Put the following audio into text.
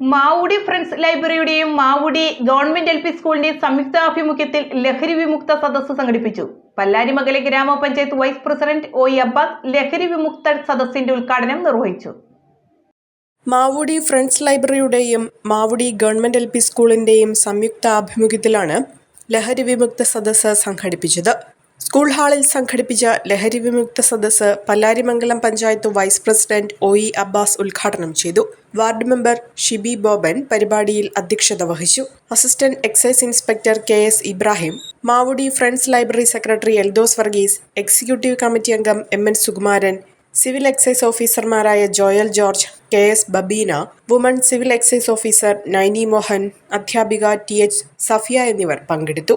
Mavudi friends ലൈബ്രറിയുടെയും Mavudi government L P സ്കൂളിന്റെയും സംയുക്താഭിമുഖ്യത്തിൽ ലഹരി വിമുക്ത സദസ്സ് സംഘടിപ്പിച്ചു. പല്ലാരിമംഗലം ഗ്രാമപഞ്ചായത്ത് വൈസ് പ്രസിഡന്റ് ഒ അബ്ബാസ് ലഹരി വിമുക്ത സദസ്സിന്റെ ഉദ്ഘാടനം നിർവഹിച്ചു. മാവുടി ഫ്രണ്ട്സ് ലൈബ്രറിയുടെയും മാവുടി ഗവൺമെന്റ് എൽ പി സ്കൂളിന്റെയും സംയുക്ത ആഭിമുഖ്യത്തിലാണ് ലഹരി വിമുക്ത സദസ്സ് സംഘടിപ്പിച്ചത്. സ്കൂൾ ഹാളിൽ സംഘടിപ്പിച്ച ലഹരി വിമുക്ത സദസ്സ് Pallarimangalam panchayat vice president O E Abbas ഉദ്ഘാടനം ചെയ്തു. വാർഡ് മെമ്പർ ഷിബി ബോബൻ പരിപാടിയിൽ അധ്യക്ഷത വഹിച്ചു. Assistant excise inspector K S Ibrahim Mavudi friends library secretary Eldhose Varghese executive committee അംഗം M N Sukumaran civil excise ഓഫീസർമാരായ Joel George K S Babeena woman civil excise officer Naini Mohan അധ്യാപിക T H Safiya എന്നിവർ പങ്കെടുത്തു.